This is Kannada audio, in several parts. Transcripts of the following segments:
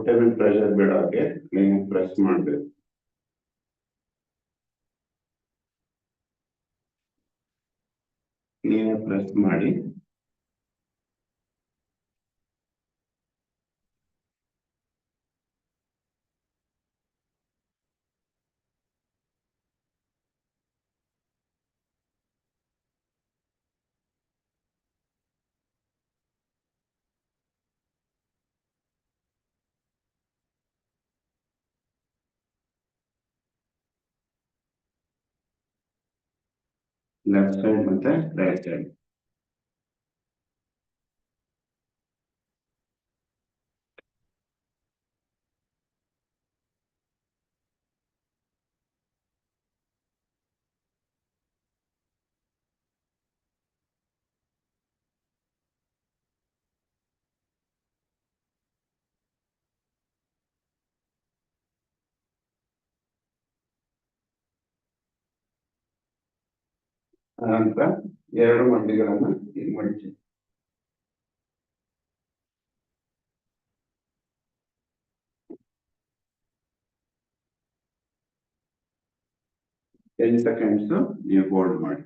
ಹೊಟ್ಟೆ ಮೇಲೆ ಪ್ರೆಷರ್ ಬಿಡೋ ಹಾಗೆ ಕ್ಲೀನ್ ಪ್ರೆಸ್ ಮಾಡ್ಬೇಕು. ಕ್ಲೀನ್ ಪ್ರೆಸ್ ಮಾಡಿ. ಲೆಫ್ಟ್ ಸೈಡ್ ಮತ್ತೆ ರೈಟ್ ಸೈಡ್ ಅನಂತರ ಎರಡು ಮಂಡಿಗಳನ್ನ ಇಲ್ಲಿ ಮಡಚಿ ಟೆನ್ ಸೆಕೆಂಡ್ಸ್ ನೀವು ಹೋಲ್ಡ್ ಮಾಡಿ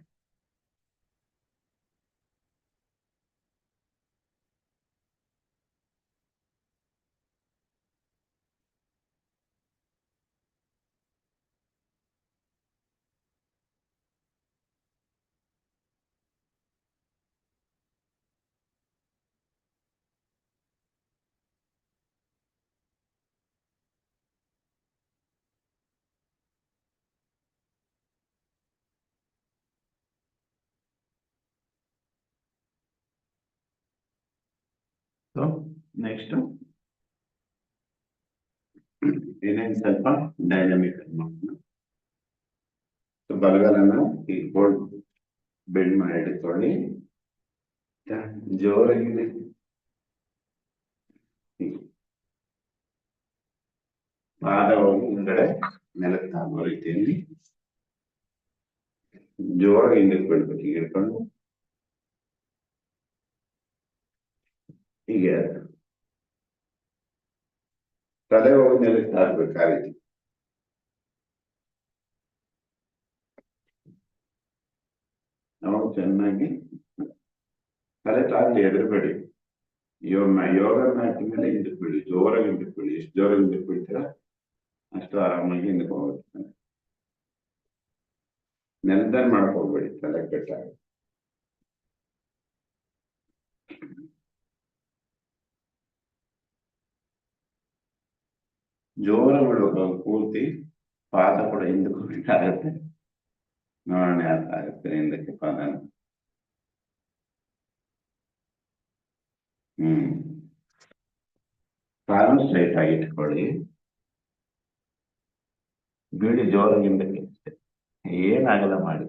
ಸೊ ನೆಕ್ಸ್ಟ್ ಏನೇನು ಸ್ವಲ್ಪ ಡೈನಮಿಕ್ ಮಾಡೋಣ ಸೊ ಬಲಗಾಲನ ಈ ಬೋರ್ಡ್ ಬೆಂಡ್ ಮಾಡಿ ಇಟ್ಕೊಳ್ಳಿ ಜೋರಾಗಿ ಪಾದವನ್ನು ಹಿಂಗಡೆ ನೆಲಕ್ಕೆ ತಾಗೋ ರೀತಿಯಲ್ಲಿ ಜೋರಾಗಿ ಹಿಂದಕ್ಕೆ ಬಿಡ್ಬೇಕು ಈಗ ಹೀಗೆ ತಲೆ ಹೋಗಿ ನೆಲಕ್ಕೆ ತಾಗ್ಬೇಕು ಆ ರೀತಿ ನಾವು ಚೆನ್ನಾಗಿ ತಲೆ ತಾಳಿ ಎದುರುಬೇಡಿ. ಯೋಗ ಯೋಗ ಮಾಡಿದ್ಮೇಲೆ ಮೇಲೆ ಜೋರಾಗಿ ಹಿಂದಕ್ಕೆ ಬಿಡಿ ಎಷ್ಟು ಜೋರಾಗಿ ಹಿಂದಕ್ಕೆ ಅಷ್ಟು ಆರಾಮಾಗಿ ಹಿಂದಕ್ಕೆ ಹೋಗುತ್ತೆ ನೆಲದಲ್ಲಿ ಮಾಡ್ಕೋಬೇಡಿ ತಲೆ ಕೆಟ್ಟಾಗ ಜೋರ ಬಿಡ್ಬೇಕು ಪೂರ್ತಿ ಪಾದ ಕೂಡ ಹಿಂದಕ್ಕೆ ಹೋಗ್ಬೇಕಾಗತ್ತೆ ನೋಡೋಣ ಆಗುತ್ತೆ ಹಿಂದಕ್ಕೆ ಪಾದ ಹ್ಮ್. ಕಾಲು ಸ್ಟ್ರೈಟ್ ಆಗಿ ಇಟ್ಕೊಳ್ಳಿ. ಬಿಡಿ ಜೋರಾಗಿ ಹಿಂದಕ್ಕೆ ಏನಾಗಲ್ಲ ಮಾಡಿ.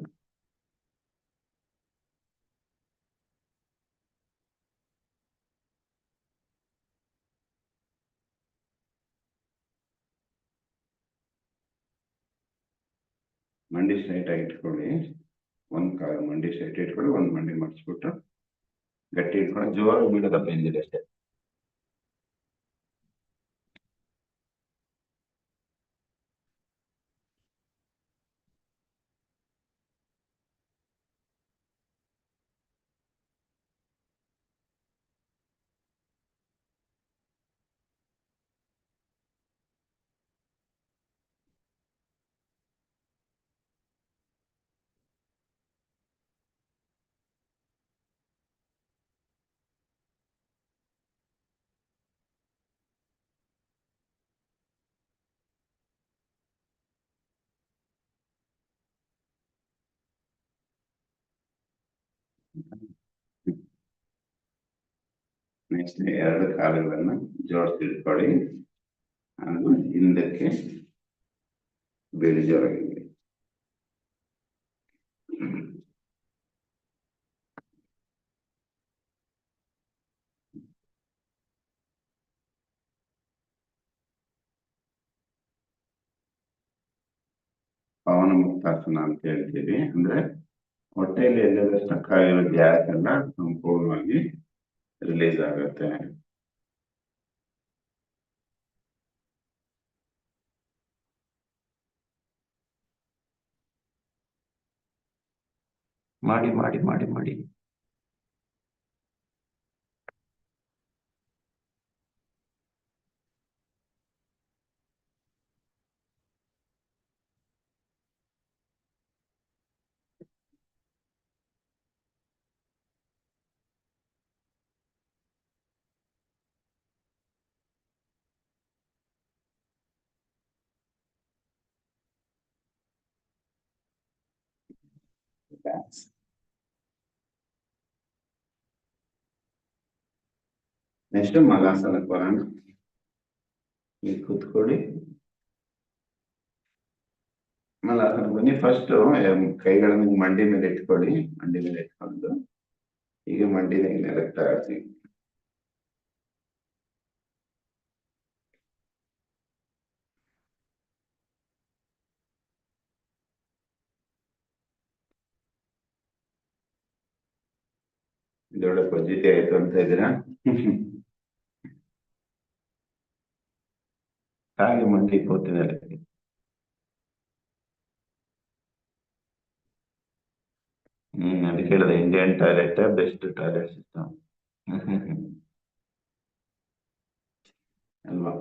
ಮಂಡಿ ಸ್ಟ್ರೈಟ್ ಇಟ್ಕೊಳ್ಳಿ. ಒಂದ್ ಕಾಲು ಮಂಡಿ ಸ್ಟ್ರೈಟ್ ಇಟ್ಕೊಳ್ಳಿ, ಒಂದ್ ಮಂಡಿ ಮಡಿಸ್ಬಿಟ್ಟು ಗಟ್ಟಿ ಇಟ್ಕೊಂಡು ಜೋರಾಗಿ ಬೀಳೋದಪ್ಪ ಹಿಂದಿದೆ ಅಷ್ಟೇ ನೆಕ್ಸ್ಟ್ ಎರಡು ಕಾಲುಗಳನ್ನ ಜೋಡಿಸಿ ಇಟ್ಕೊಳ್ಳಿ ಅದು ಹಿಂದಕ್ಕೆ ಬೀಳಿ ಜೋರಾಗಿ ಪವನ ಮುಕ್ತಾಸನ ಅಂತ ಹೇಳ್ತೀವಿ. ಅಂದ್ರೆ ಹೊಟ್ಟೆಯಲ್ಲಿ ಆಗಿರೋ ಗ್ಯಾಸ್ ಎಲ್ಲ ಸಂಪೂರ್ಣವಾಗಿ रिलीज़ आ करते हैं माड़ी माड़ी माड़ी माड़ी That's ನೆಕ್ಸ್ಟ್ ಮಲಾಸನಕ್ಕೆ ಬರೋಣ ಇಲ್ಲಿ ಕೂತ್ಕೊಳ್ಳಿ ಮಲಾಸನ ಬನ್ನಿ ಫಸ್ಟ್ ಕೈಗಳನ್ನ ಮಂಡಿ ಮೇಲೆ ಇಟ್ಕೊಳ್ಳಿ ಮಂಡಿ ಮೇಲೆ ಇಟ್ಕೊಂಡು ಈಗ ಮಂಡಿನ ನೆಲಕ್ಕೆ ತಗೊಳ್ತೀನಿ ಇದೊಳ್ಳೆ ಪದ್ಧತಿ ಆಯ್ತು ಅಂತ ಇದ್ದೀರಾ? ಹಾಗೆ ಮಂಡಿ ಕೂತಿದ್ದಾರೆ ಹ್ಮ್ ಅದಕ್ಕೆ ಹೇಳಿದೆ Indian toilet best toilet system ಅಲ್ವಾ?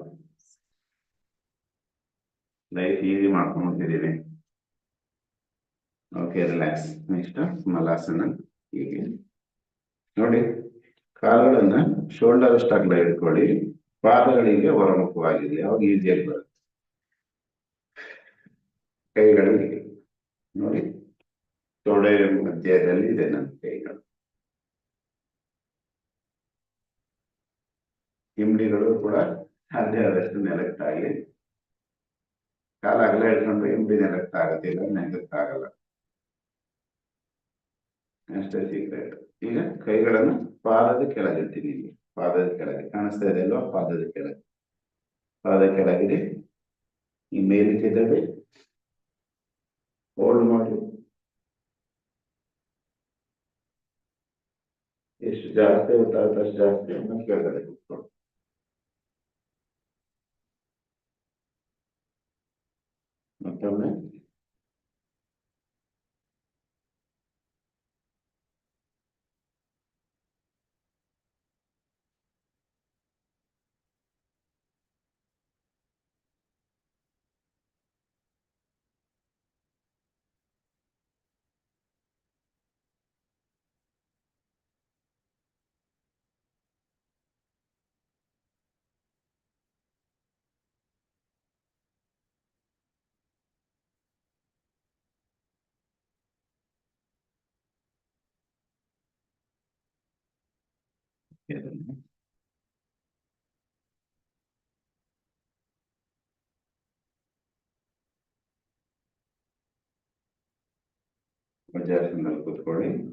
ಲೈಫ್ ಈಸಿ ಮಾಡ್ಕೊಂಡ್ಬಿಟ್ಟಿದೀವಿ ಓಕೆ ರಿಲ್ಯಾಕ್ಸ್ ನೆಕ್ಸ್ಟ್ ಮಲಾಸನ ಹೀಗೆ. ನೋಡಿ, ಕಾಲುಗಳನ್ನ ಶೋಲ್ಡರ್ ಅಷ್ಟಾಗ್ಲ ಇಟ್ಕೊಳ್ಳಿ ಪಾದಗಳಿಗೆ ಹೊರಮುಖವಾಗಿದೆ. ಅವಾಗ ಈಸಿಯಾಗಿ ಬರುತ್ತೆ? ಕೈಗಳಿಗೆ ನೋಡಿ, ತೊಡೆ ಮಧ್ಯದಲ್ಲಿ ಇದೆ ನನ್ನ ಕೈಗಳು. ಇಮ್ಡಿಗಳು ಕೂಡ ಸಾಧ್ಯ ಆದಷ್ಟು ನೆಲಕ್ಕಾಗಿ ಕಾಲ ಅಗಲ ಇಟ್ಕೊಂಡು ಹಿಂಬಡಿ ನೆಲಕ್ಕಾಗತ್ತಿಲ್ಲ ನೆಲಕ್ಕಾಗಲ್ಲ. ಅಷ್ಟೇ ಸೀಕ್ರೆಟ್ ಕೈಗಳನ್ನು ಪಾದದ ಕೆಳಗಿರ್ತೀನಿ ಇಲ್ಲಿ. ಪಾದದ ಕೆಳಗೆ ಕಾಣಿಸ್ತಾ ಇದೆ ಅಲ್ವಾ? ಪಾದದ ಕೆಳಗೆ. ಪಾದ ಕೆಳಗಿದೆ. ಈ ಮೇಲಿಟ್ಟಿದ್ದಾವೆ ಹೋಲ್ಡ್ ಮಾಡಿ. ಎಷ್ಟು ಜಾಸ್ತಿ ಅಷ್ಟು ಜಾಸ್ತಿ ಆಮೇಲೆ ಕೆಳಗಡೆ ಕೂತ್ಕೊಂಡು ಮತ್ತೊಮ್ಮೆ. Yeah. Definitely Kotori.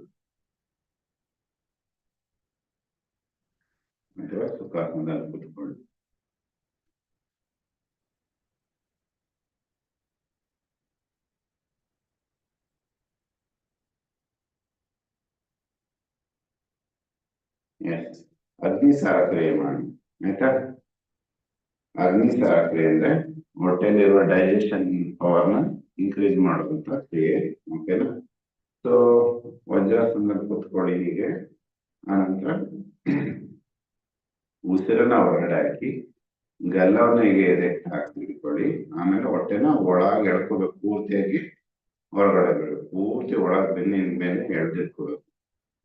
I do also got on that ಅಗ್ನಿಸಾರ ಕ್ರಿಯೆ ಮಾಡಿ, ಆಯ್ತಾ? ಅಗ್ನಿಸಾರ ಕ್ರಿಯೆ ಅಂದ್ರೆ ಹೊಟ್ಟೆಲಿರುವ ಡೈಜೆಷನ್ನ ಇನ್ಕ್ರೀಸ್ ಮಾಡುವಂತ ಕ್ರಿಯೆ ಓಕೆನಾ ಸೊ ವಜ್ರಾಸನದಲ್ಲಿ ಕೂತ್ಕೊಳ್ಳಿ ಹೀಗೆ, ಆನಂತರ ಉಸಿರನ್ನ ಹೊರಗಡೆ ಹಾಕಿ, ಗಲ್ಲವನ್ನ ಹೀಗೆ ಹಾಕಿ ಇಟ್ಕೊಳ್ಳಿ, ಆಮೇಲೆ ಹೊಟ್ಟೆನ ಒಳಗೆ ಎಳ್ಕೋಬೇಕು, ಪೂರ್ತಿಯಾಗಿ ಹೊರಗಡೆ ಬಿಡಬೇಕು, ಪೂರ್ತಿ ಒಳಗೆ ಬೆನ್ನಿನ ಮೇಲೆ ಎಳ್ದಿಟ್ಕೋಬೇಕು.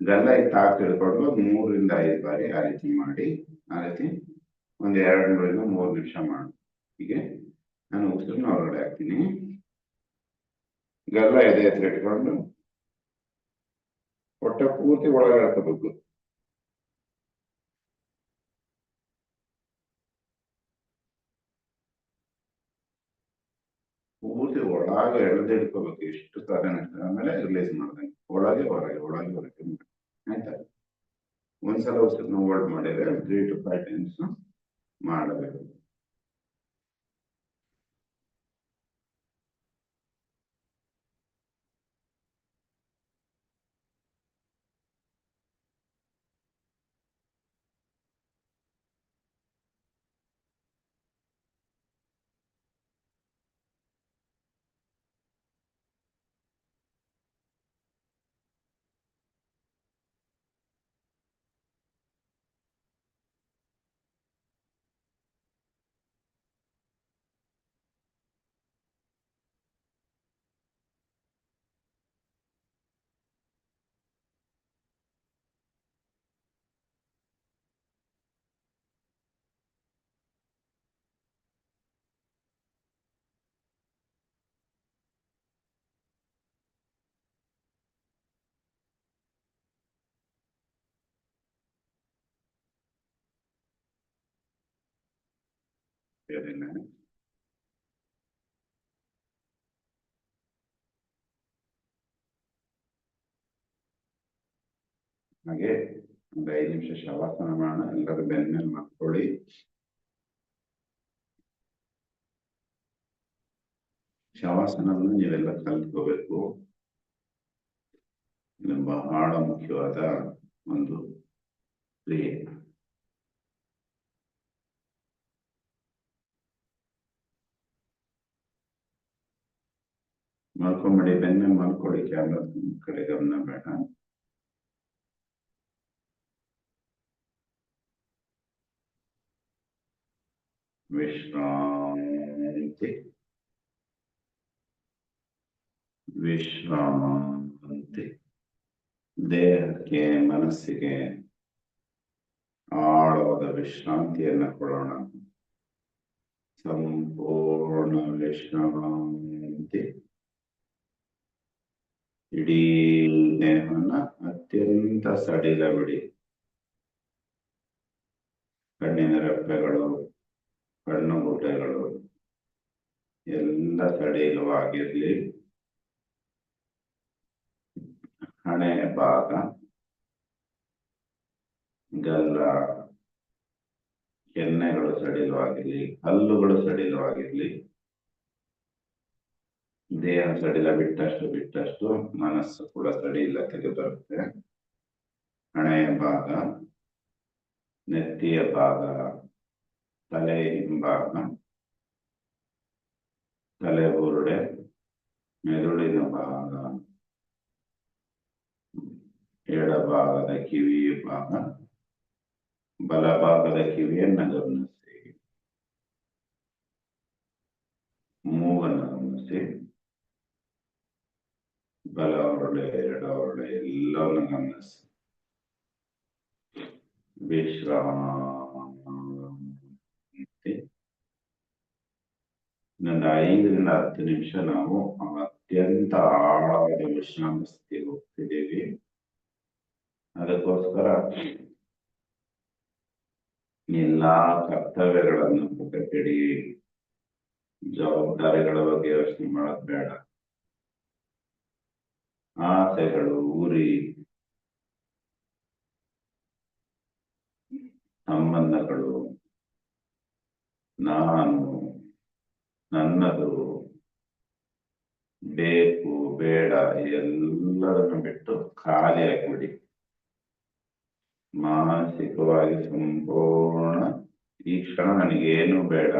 ತಾಕ್ ಹಿಡ್ಕೊಂಡು ಒಂದ್ ಮೂರರಿಂದ ಐದು ಬಾರಿ ಆ ರೀತಿ ಮಾಡಿ ಆ ರೀತಿ ಒಂದ್ ಎರಡು ಮೂರಿಂದ ಮೂರು ನಿಮಿಷ ಮಾಡಿ. ಹೀಗೆ ನಾನು ಉಸಿರನ್ನ ಹೊರಗಡೆ ಹಾಕ್ತೀನಿ. ಗಲ್ಲ ಎದೆ ಹತ್ರ ಇಟ್ಕೊಂಡು ಹೊಟ್ಟೆ ಪೂರ್ತಿ ಒಳಗಡೆ ಹಾಕಬೇಕು ಪೂರ್ತಿ ಒಳಗೆ ಎಳೆದಿಟ್ಕೋಬೇಕು ಎಷ್ಟು ಸಾಧನೆ ಆಮೇಲೆ ರಿಲೀಸ್ ಮಾಡ್ದಂಗೆ. ಒಳಗೆ ಹೊರಗೆ ಒಳಗೆ ಹೊರಗೆ. ಆಯ್ತಾ ಒಂದ್ಸಲ ಉಸಿರನ್ನ ವರ್ಡ್ ಮಾಡಿದ್ರೆ ತ್ರೀ ಟು ಫೈವ್ ಟೈಮ್ಸ್ ಮಾಡಬೇಕು Very nice. ಹಾಗೆ ಒಂದು ಐದು ನಿಮಿಷ ಶವಾಸನ ಮಾಡೋಣ. ಎಲ್ಲರೂ ಬೆನ್ನ ಮೇಲೆ ಮಾಡ್ಕೊಳ್ಳಿ. ಶವಾಸನವನ್ನು ನೀವೆಲ್ಲ ಕಲ್ತ್ಕೋಬೇಕು. ಇದು ಬಹಳ ಮುಖ್ಯವಾದ ಒಂದು ಕ್ರಿಯೆ. ಮಲ್ಕೊಂಬಿಡಿ ಬೆನ್ನ ಮಲ್ಕೊಳ್ಳಿ ಕ್ಯಾಮ್ರಾ ಕಡೆ ಗಮನ ಬೇಡ. ವಿಶ್ರಾಂತಿ. ವಿಶ್ರಾಂತಿ. ದೇಹಕ್ಕೆ, ಮನಸ್ಸಿಗೆ ಆಳವಾದ ವಿಶ್ರಾಂತಿಯನ್ನ ಕೊಡೋಣ. ಸಂಪೂರ್ಣ ವಿಶ್ರಾಂತಿ. ಇಡೀ ದೇಹವನ್ನ ಅತ್ಯಂತ ಸಡಿಲ ಬಿಡಿ. ಕಣ್ಣಿನ ರೆಪ್ಪೆಗಳು ಕಣ್ಣುಗುಡ್ಡೆಗಳು ಎಲ್ಲ ಸಡಿಲವಾಗಿರ್ಲಿ. ಹಣೆ ಭಾಗ, ಗಲ್ಲ ಕೆನ್ನೆಗಳು ಸಡಿಲವಾಗಿರ್ಲಿ, ಹಲ್ಲುಗಳು ಸಡಿಲವಾಗಿರ್ಲಿ. ದೇಹ ಸಡಿಲ ಬಿಟ್ಟಷ್ಟು ಬಿಟ್ಟಷ್ಟು ಮನಸ್ಸು ಕೂಡ ಸಡಿಲತೆಗೆ ಬರುತ್ತೆ. ಹಣೆಯ ಭಾಗ, ನೆತ್ತಿಯ ಭಾಗ, ತಲೆ ಹಿಂಭಾಗ, ತಲೆ ಬುರುಡೆ ಮೆದುಳಿನ ಭಾಗ ಎಡಭಾಗದ ಕಿವಿಯ ಭಾಗ ಬಲಭಾಗದ ಕಿವಿಯನ್ನ ಗಮನಿಸಿ ಮೂಗನ್ನು ಗಮನಿಸಿ ಬಲ ಹೊರಡೆ ಎಡ ಹೊರಡೆ ಎಲ್ಲವನ್ನು ಗಮನಿಸಿ ವಿಶ್ರಾಮಿ ಇನ್ನೊಂದು ಐದರಿಂದ ಹತ್ತು ನಿಮಿಷ ನಾವು ಅತ್ಯಂತ ಆಳವಾದ ವಿಶ್ರಾಮ ಸ್ಥಿತಿಗೆ ಹೋಗ್ತಿದ್ದೀವಿ. ಅದಕ್ಕೋಸ್ಕರ ಎಲ್ಲಾ ಕರ್ತವ್ಯಗಳನ್ನು ಪುಟಕಿಡಿ ಜವಾಬ್ದಾರಿಗಳ ಬಗ್ಗೆ ಯೋಚನೆ ಮಾಡೋದು ಬೇಡ. ಆಸೆಗಳು ಉರಿ. ಸಂಬಂಧಗಳು. ನಾನು ನನ್ನದು. ಬೇಕು, ಬೇಡ ಎಲ್ಲರನ್ನು ಬಿಟ್ಟು ಖಾಲಿಯಾಗಿಬಿಡಿ. ಮಾನಸಿಕವಾಗಿ ಸಂಪೂರ್ಣ ಈ ಕ್ಷಣ ನನಗೇನು ಬೇಡ.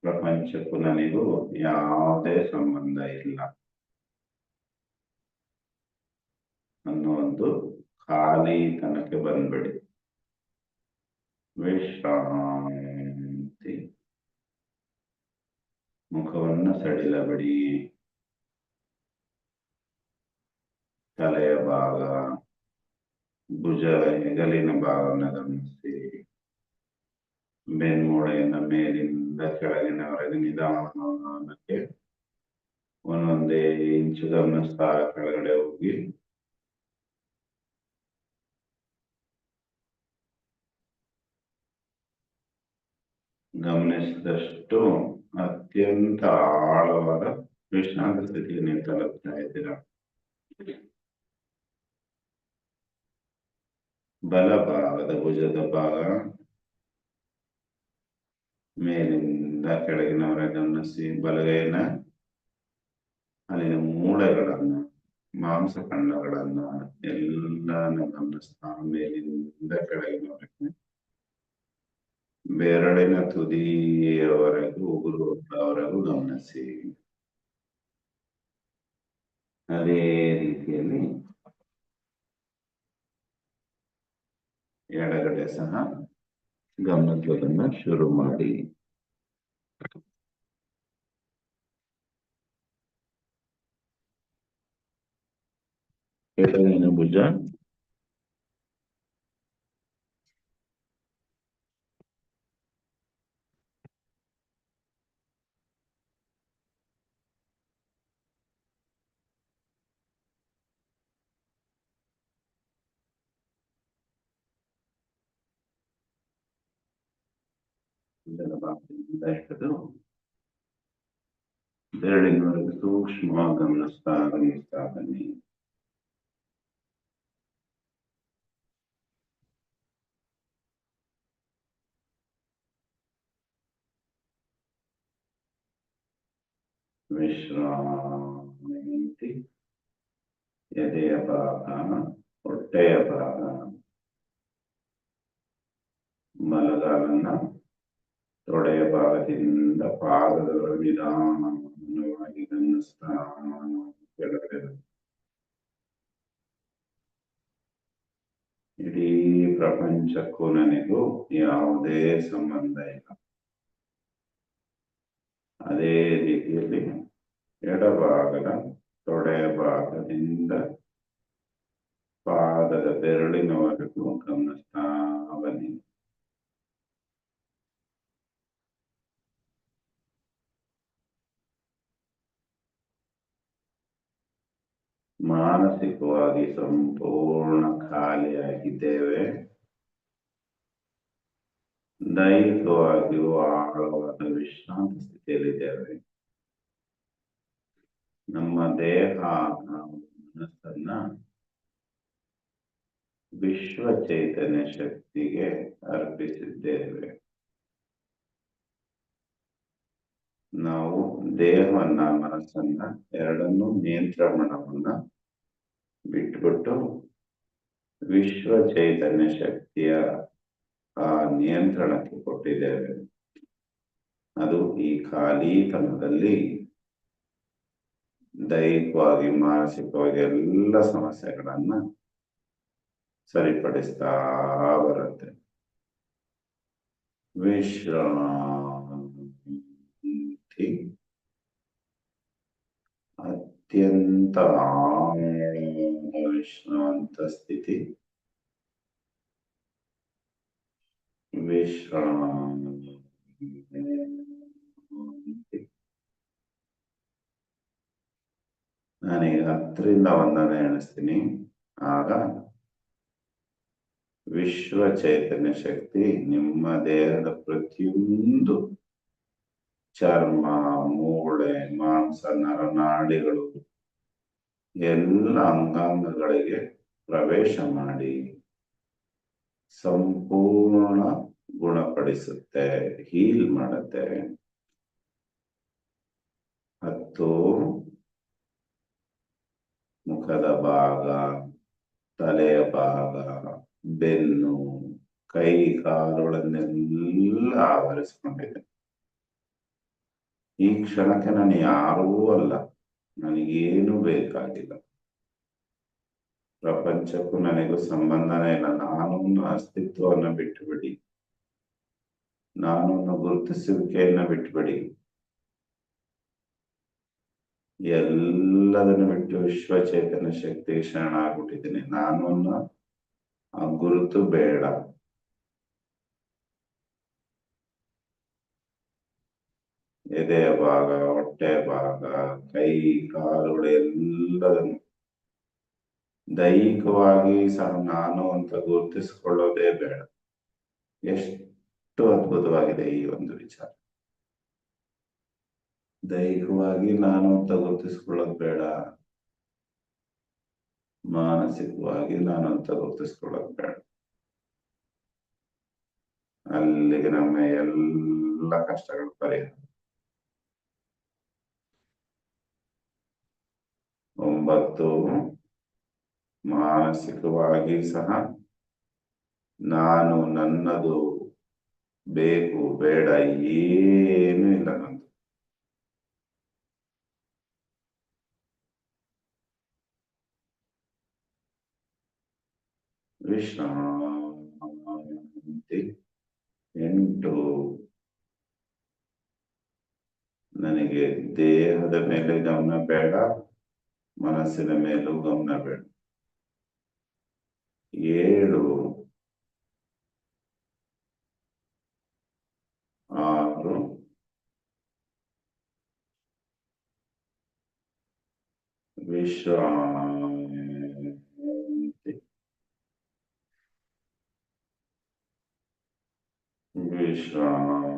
ಪ್ರಪಂಚಕ್ಕೂ ನನಗೂ ಯಾವುದೇ ಸಂಬಂಧ ಇಲ್ಲ. ಅನ್ನೋ ಒಂದು ಖಾಲಿತನಕ್ಕೆ ಬಂದ್ಬಿಡಿ ವಿಶ್ರಾಂತಿ ಮುಖವನ್ನ ಸಡಿಲಬಿಡಿ ತಲೆಯ ಭಾಗ ಭುಜ ಹೆಗಲಿನ ಭಾಗವನ್ನು ಗಮನಿಸಿ ಬೆನ್ಮೂಳೆಯಿಂದ ಮೇಲಿಂದ ಕೆಳಗಿನವರೆಗೆ ನಿಧಾನಕ್ಕೆ ಒಂದೊಂದೇ ಇಂಚು ಗಮನಿಸ್ತಾ ಕೆಳಗಡೆ ಹೋಗಿ ಗಮನಿಸಿದಷ್ಟು ಅತ್ಯಂತ ಆಳವಾದ ವಿಶ್ರಾಂತ ಸ್ಥಿತಿಗೆ ನೀವು ತಲುಪ್ತಾ ಇದ್ದೀರಾ ಬಲಭಾಗದ ಭುಜದ ಭಾಗ ಮೇಲಿಂದ ಕೆಳಗಿನವರ ಗಮನಿಸಿ ಬಲಗೈನ ಅಲ್ಲಿನ ಮೂಳೆಗಳನ್ನ ಮಾಂಸಖಂಡಗಳನ್ನ ಎಲ್ಲಾನು ಗಮನಿಸ್ತಾ ಮೇಲಿಂದ ಕೆಳಗಿನವರೆಗೆ ಬೆರಳಿನ ತುದಿಯವರೆಗೂ ಉಗುರು ಅವರೆಗೂ ಗಮನಿಸಿ. ಅದೇ ರೀತಿಯಲ್ಲಿ ಎಡಗಡೆ ಸಹ ಗಮನಿಸೋದನ್ನ ಶುರು ಮಾಡಿ. ಎಡಗಿನ ಭುಜ. ಇದರ ಭಾಗದಿಂದ ಹಿಡಿದು ಬೆರಳಿನವರೆಗೆ ಸೂಕ್ಷ್ಮವಾಗಿ ಗಮನಿಸ್ತಾ ಗಮನಿಸ್ತಾ ಬನ್ನಿ ವಿಶ್ರಾಂತಿ ಎದೆಯ ಭಾಗ ಹೊಟ್ಟೆಯ ಭಾಗ ಬಲಗಾಲನ್ನ ತೊಡೆಯ ಭಾಗದಿಂದ ಪಾದದವರೆಗೆ ನಿಧಾನವಾಗಿ ಗಮನಿಸ್ತಾ ಕೆಳಗಡೆ ಇಡೀ ಪ್ರಪಂಚಕ್ಕೂ ನನಗೂ ಯಾವುದೇ ಸಂಬಂಧ ಇಲ್ಲ. ಅದೇ ರೀತಿಯಲ್ಲಿ ಎಡಭಾಗದ ತೊಡೆಯ ಭಾಗದಿಂದ ಪಾದದ ಬೆರಳಿನವರೆಗೂ ಗಮನಿಸ್ತಾ ಬನ್ನಿ ಮಾನಸಿಕವಾಗಿ ಸಂಪೂರ್ಣ ಖಾಲಿಯಾಗಿದ್ದೇವೆ. ದೈಹಿಕವಾಗಿಯೂ ಆಳವಾದ ವಿಶ್ರಾಂತ ಸ್ಥಿತಿಯಲ್ಲಿದ್ದೇವೆ. ನಮ್ಮ ದೇಹ ನಾವು ಮನಸ್ಸನ್ನ ವಿಶ್ವ ಚೈತನ್ಯ ಶಕ್ತಿಗೆ ಅರ್ಪಿಸಿದ್ದೇವೆ. ನಾವು ದೇಹವನ್ನ ಮನಸ್ಸನ್ನ ಎರಡನ್ನೂ ನಿಯಂತ್ರಣವನ್ನ ಬಿಟ್ಬಿಟ್ಟು ವಿಶ್ವ ಚೈತನ್ಯ ಶಕ್ತಿಯ, ಆ, ನಿಯಂತ್ರಣಕ್ಕೆ ಕೊಟ್ಟಿದ್ದೇವೆ. ಅದು ಈ ಖಾಲಿತನದಲ್ಲಿ ದೈಹಿಕವಾಗಿ, ಮಾನಸಿಕವಾಗಿ ಎಲ್ಲ ಸಮಸ್ಯೆಗಳನ್ನ ಸರಿಪಡಿಸ್ತಾ ಬರುತ್ತೆ. ವಿಶ್ರಾಂತಿ ಅತ್ಯಂತ ವಿಶ್ರಾಂತ ಸ್ಥಿತಿ ವಿಶ್ರಾಂತಿ ನಾನೀಗ ಹತ್ತರಿಂದ ಒಂದನೇ ಎಣಿಸ್ತೀನಿ. ಆಗ ವಿಶ್ವ ಚೈತನ್ಯ ಶಕ್ತಿ ನಿಮ್ಮ ದೇಹದ ಪ್ರತಿಯೊಂದು ಚರ್ಮ, ಮೂಳೆ, ಮಾಂಸ, ನರನಾಡಿಗಳು ಎಲ್ಲ ಅಂಗಾಂಗಗಳಿಗೆ ಪ್ರವೇಶ ಮಾಡಿ ಸಂಪೂರ್ಣ ಗುಣಪಡಿಸುತ್ತೆ, ಹೀಲ್ ಮಾಡುತ್ತೆ. ಹತ್ತು, ಮುಖದ ಭಾಗ, ತಲೆಯ ಭಾಗ, ಬೆನ್ನು, ಕೈ, ಕಾಲುಗಳನ್ನೆಲ್ಲ ಆವರಿಸಿಕೊಂಡಿದೆ. ಈ ಕ್ಷಣಕ್ಕೆ ನಾನು ಯಾರೂ ಅಲ್ಲ. ನನಗೇನು ಬೇಕಾಗಿಲ್ಲ. ಪ್ರಪಂಚಕ್ಕೂ ನನಗೂ ಸಂಬಂಧನೇ ಇಲ್ಲ. ನಾನು ಅಸ್ತಿತ್ವವನ್ನ ಬಿಟ್ಟುಬಿಡಿ. ನಾನು ಗುರುತಿಸುವಿಕೆಯನ್ನ ಬಿಟ್ಟುಬಿಡಿ. ಎಲ್ಲದನ್ನು ಬಿಟ್ಟು ವಿಶ್ವ ಚೇತನ ಶಕ್ತಿ ಶರಣ ಆಗ್ಬಿಟ್ಟಿದ್ದೀನಿ. ನಾನು ಆ ಗುರುತು ಬೇಡ. ಎದೆಯ ಭಾಗ ಹೊಟ್ಟೆ ಭಾಗ ಕೈ ಕಾಲುಗಳು ಎಲ್ಲದನ್ನು. ದೈಹಿಕವಾಗಿ ಸಹ ನಾನು ಅಂತ ಗುರುತಿಸಿಕೊಳ್ಳೋದೇ ಬೇಡ. ಎಷ್ಟು ಅದ್ಭುತವಾಗಿದೆ ಈ ಒಂದು ವಿಚಾರ. ದೈಹಿಕವಾಗಿ ನಾನು ಅಂತ ಗುರುತಿಸ್ಕೊಳ್ಳೋದು ಬೇಡ. ಮಾನಸಿಕವಾಗಿ ನಾನು ಅಂತ ಗುರುತಿಸ್ಕೊಳ್ಳೋದು ಬೇಡ. ಅಲ್ಲಿಗೆ ನಮ್ಮ ಎಲ್ಲ ಕಷ್ಟಗಳು ಪರಿಹಾರ. ಒಂಬತ್ತು ಮಾನಸಿಕವಾಗಿ ಸಹ ನಾನು ನನ್ನದು ಬೇಕು, ಬೇಡ, ಏನು ಇಲ್ಲ ನಂದು. ವಿಶ್ರಾಂತಿ ಎಂಟು. ನನಗೆ ದೇಹದ ಮೇಲೆ ಗಮನ ಬೇಡ. ಮನಸ್ಸಿನ ಮೇಲೂ ಗಮನ ಬೇಡ ಏಳು ಆರು ವಿಶ್ರಾಂತಿ ವಿಶ್ರಾಂತಿ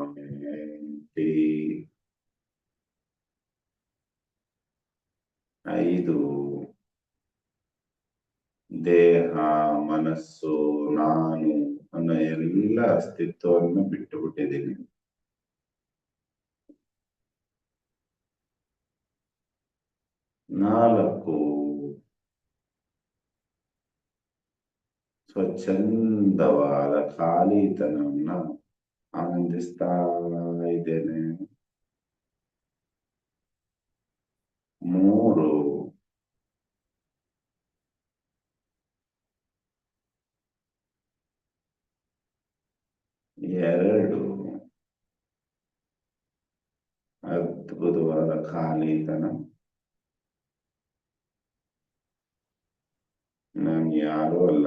ದೇಹ ಮನಸ್ಸು ನಾನು ಅನ್ನೋ ಎಲ್ಲ ಅಸ್ತಿತ್ವವನ್ನು ಬಿಟ್ಟು ಬಿಟ್ಟಿದ್ದೀನಿ ನಾಲ್ಕು ಸ್ವಚ್ಛಂದವಾದ ಖಾಲಿತನವನ್ನ ಆನಂದಿಸ್ತಾ ಇದ್ದೇನೆ ಮೂರು ಎರಡು ಅದ್ಭುತವಾದ ಖಾಲಿತನ. ನಾನು ಯಾರು ಅಲ್ಲ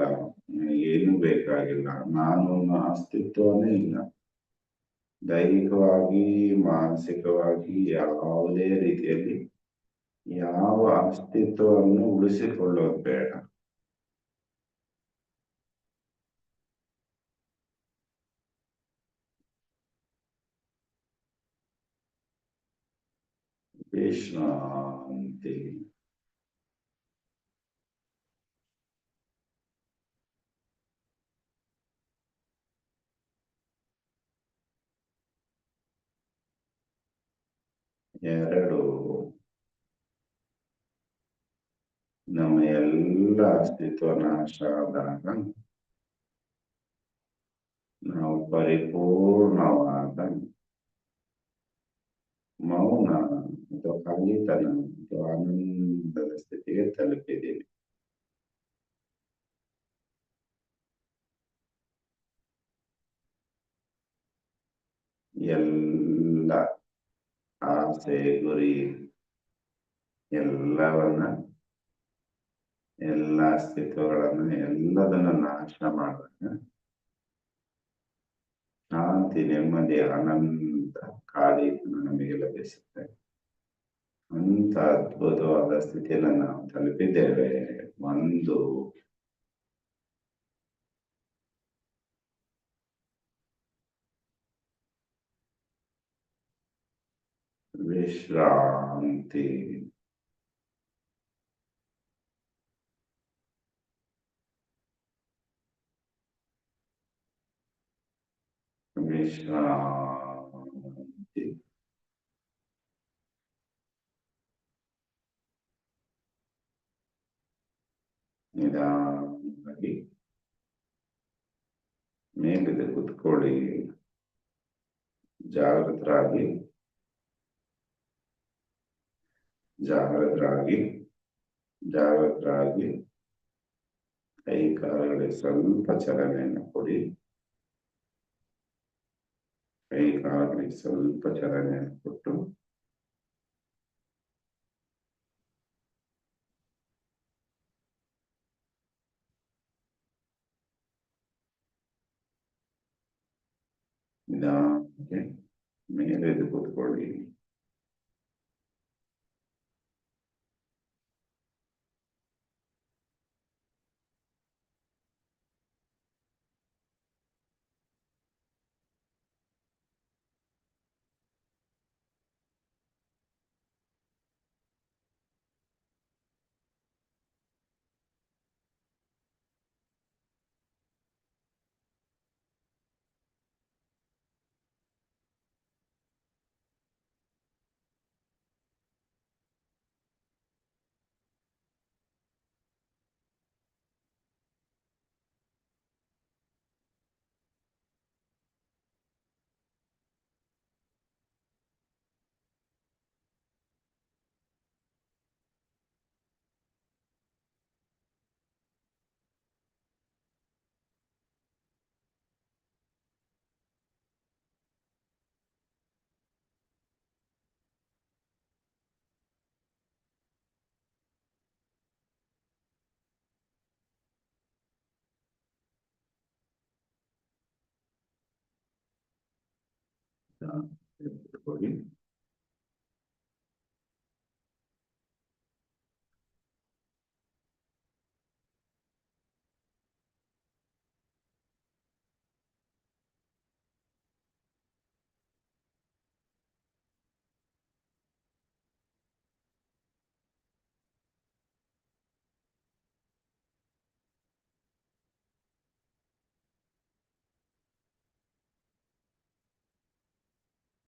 ನನಗೇನು ಬೇಕಾಗಿಲ್ಲ ನಾನು ಅಸ್ತಿತ್ವನೇ ಇಲ್ಲ. ದೈಹಿಕವಾಗಿ, ಮಾನಸಿಕವಾಗಿ ಯಾವುದೇ ರೀತಿಯಲ್ಲಿ ಯಾವ ಅಸ್ತಿತ್ವವನ್ನು ಉಳಿಸಿಕೊಳ್ಳೋದು ಬೇಡ. ವಿಶ್ರಾಂತಿ ಎರಡು ನಮ್ಮ ಎಲ್ಲ ಅಸ್ತಿತ್ವ ನಾಶ ಆದಾಗ ನಾವು ಪರಿಪೂರ್ಣವಾದ ಮೌನ ಅಥವಾ ಖಾಲಿತನ ಅಥವಾ ಆನಂದದ ಸ್ಥಿತಿಗೆ ತಲುಪಿದ್ದೀವಿ ಎಲ್ಲ ಆಸೆ ಗುರಿ ಎಲ್ಲವನ್ನ ಎಲ್ಲ ಅಸ್ತಿತ್ವಗಳನ್ನ ಎಲ್ಲದನ್ನ ನಾಶ ಮಾಡಿದಾಗ ಶಾಂತಿ ನೆಮ್ಮದಿ ಅನಂತ ಖಾಲಿ ನಮಗೆ ಲಭಿಸುತ್ತೆ ಅಂತ ಅದ್ಭುತವಾದ ಸ್ಥಿತಿಯನ್ನು ನಾವು ತಲುಪಿದ್ದೇವೆ ಒಂದು ವಿಶ್ರಾಂತಿ ವಿಶ್ರಾಂತಿ ನಿಧಾನವಾಗಿ ಮೇಲಿದೆ ಕುತ್ಕೊಳ್ಳಿ ಜಾಗೃತರಾಗಿ ಜಾಗೃತರಾಗಿ ಜಾಗೃತರಾಗಿ ಕೈ ಕಾಲುಗಳಿಗೆ ಸ್ವಲ್ಪ ಚಲನೆಯನ್ನು ಕೊಡಿ ಕೈ ಕಾಲುಗಳಿಗೆ ಸ್ವಲ್ಪ ಚಲನೆಯನ್ನು ಕೊಟ್ಟು ನಿಧಾನಕ್ಕೆ ಮೇಲೆ ಎದ್ದು ಕೂತ್ಕೊಳ್ಳಿ uh,